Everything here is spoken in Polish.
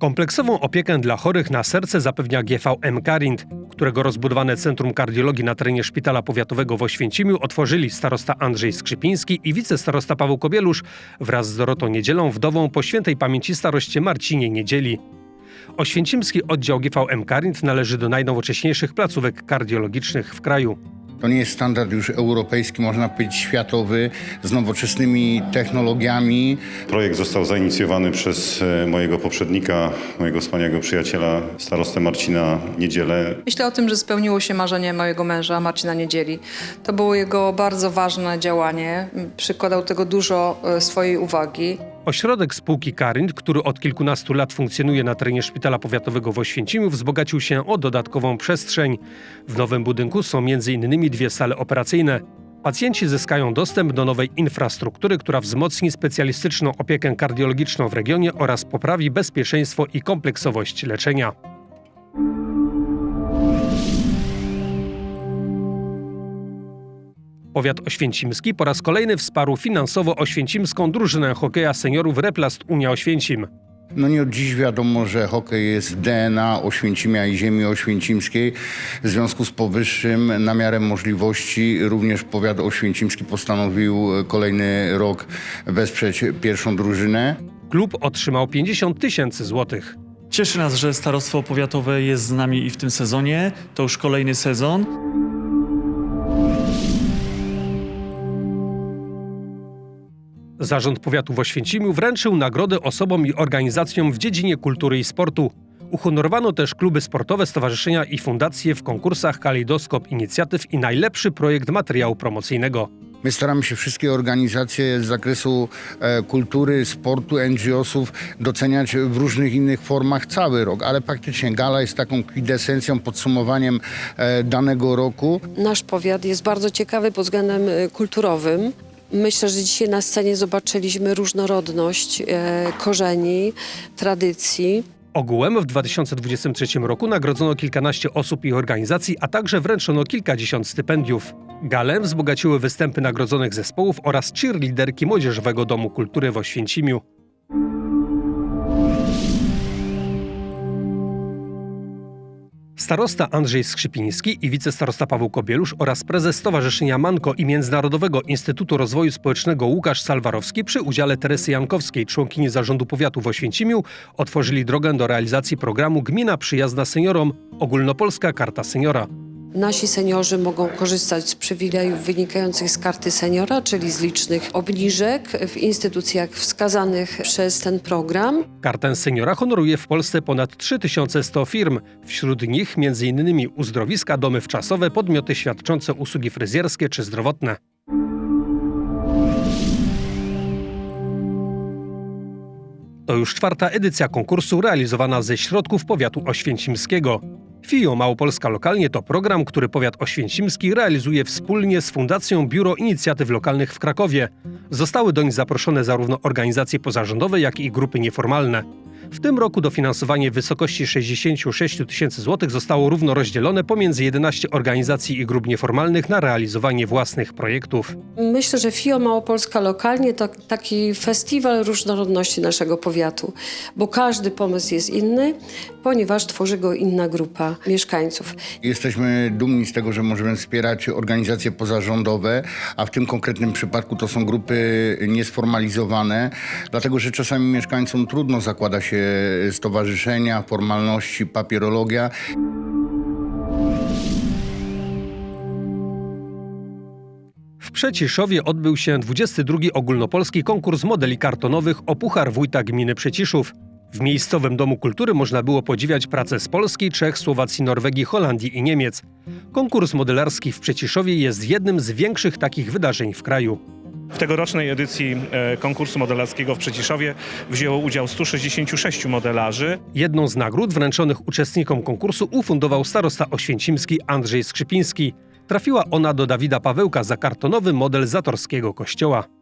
Kompleksową opiekę dla chorych na serce zapewnia GVM Karint, którego rozbudowane Centrum Kardiologii na terenie Szpitala Powiatowego w Oświęcimiu otworzyli starosta Andrzej Skrzypiński i wicestarosta Paweł Kobielusz wraz z Dorotą Niedzielą, wdową po świętej pamięci staroście Marcinie Niedzieli. Oświęcimski oddział GVM Karint należy do najnowocześniejszych placówek kardiologicznych w kraju. To nie jest standard już europejski, można powiedzieć światowy, z nowoczesnymi technologiami. Projekt został zainicjowany przez e, mojego poprzednika, mojego wspaniałego przyjaciela, starostę Marcina Niedzielę. Myślę o tym, że spełniło się marzenie mojego męża, Marcina Niedzieli. To było jego bardzo ważne działanie. Przykładał tego dużo e, swojej uwagi. Ośrodek spółki Karint, który od kilkunastu lat funkcjonuje na terenie Szpitala Powiatowego w Oświęcimiu, wzbogacił się o dodatkową przestrzeń. W nowym budynku są m.in. dwie sale operacyjne. Pacjenci zyskają dostęp do nowej infrastruktury, która wzmocni specjalistyczną opiekę kardiologiczną w regionie oraz poprawi bezpieczeństwo i kompleksowość leczenia. Powiat oświęcimski po raz kolejny wsparł finansowo oświęcimską drużynę hokeja seniorów Replast Unia Oświęcim. No nie od dziś wiadomo, że hokej jest w DNA Oświęcimia i ziemi oświęcimskiej. W związku z powyższym, na miarę możliwości, również powiat oświęcimski postanowił kolejny rok wesprzeć pierwszą drużynę. Klub otrzymał 50 tysięcy złotych. Cieszy nas, że Starostwo Powiatowe jest z nami i w tym sezonie. To już kolejny sezon. Zarząd Powiatu w Oświęcimiu wręczył nagrody osobom i organizacjom w dziedzinie kultury i sportu. Uhonorowano też kluby sportowe, stowarzyszenia i fundacje w konkursach Kalejdoskop Inicjatyw i najlepszy projekt materiału promocyjnego. My staramy się wszystkie organizacje z zakresu e, kultury, sportu, NGO-sów doceniać w różnych innych formach cały rok, ale faktycznie gala jest taką kwintesencją, podsumowaniem e, danego roku. Nasz powiat jest bardzo ciekawy pod względem e, kulturowym. Myślę, że dzisiaj na scenie zobaczyliśmy różnorodność e, korzeni, tradycji. Ogółem w 2023 roku nagrodzono kilkanaście osób i organizacji, a także wręczono kilkadziesiąt stypendiów. Galę wzbogaciły występy nagrodzonych zespołów oraz cheerleaderki Młodzieżowego Domu Kultury w Oświęcimiu. Starosta Andrzej Skrzypiński i wicestarosta Paweł Kobielusz oraz prezes Stowarzyszenia Manko i Międzynarodowego Instytutu Rozwoju Społecznego Łukasz Salwarowski przy udziale Teresy Jankowskiej, członkini Zarządu Powiatu w Oświęcimiu, otworzyli drogę do realizacji programu Gmina Przyjazna Seniorom – Ogólnopolska Karta Seniora. Nasi seniorzy mogą korzystać z przywilejów wynikających z karty seniora, czyli z licznych obniżek w instytucjach wskazanych przez ten program. Kartę seniora honoruje w Polsce ponad 3100 firm. Wśród nich m.in. uzdrowiska, domy wczasowe, podmioty świadczące usługi fryzjerskie czy zdrowotne. To już czwarta edycja konkursu realizowana ze środków powiatu oświęcimskiego. FIO Małopolska Lokalnie to program, który powiat oświęcimski realizuje wspólnie z Fundacją Biuro Inicjatyw Lokalnych w Krakowie. Zostały doń zaproszone zarówno organizacje pozarządowe, jak i grupy nieformalne. W tym roku dofinansowanie w wysokości 66 tysięcy złotych zostało równo rozdzielone pomiędzy 11 organizacji i grup nieformalnych na realizowanie własnych projektów. Myślę, że FIO Małopolska lokalnie to taki festiwal różnorodności naszego powiatu, bo każdy pomysł jest inny, ponieważ tworzy go inna grupa mieszkańców. Jesteśmy dumni z tego, że możemy wspierać organizacje pozarządowe, a w tym konkretnym przypadku to są grupy niesformalizowane, dlatego że czasami mieszkańcom trudno zakłada się stowarzyszenia, formalności, papierologia. W Przeciszowie odbył się 22 ogólnopolski konkurs modeli kartonowych o Wójta Gminy Przeciszów. W miejscowym Domu Kultury można było podziwiać pracę z Polski, Czech, Słowacji, Norwegii, Holandii i Niemiec. Konkurs modelarski w Przeciszowie jest jednym z większych takich wydarzeń w kraju. W tegorocznej edycji e, konkursu modelarskiego w Przeciszowie wzięło udział 166 modelarzy. Jedną z nagród wręczonych uczestnikom konkursu ufundował starosta oświęcimski Andrzej Skrzypiński. Trafiła ona do Dawida Pawełka za kartonowy model Zatorskiego Kościoła.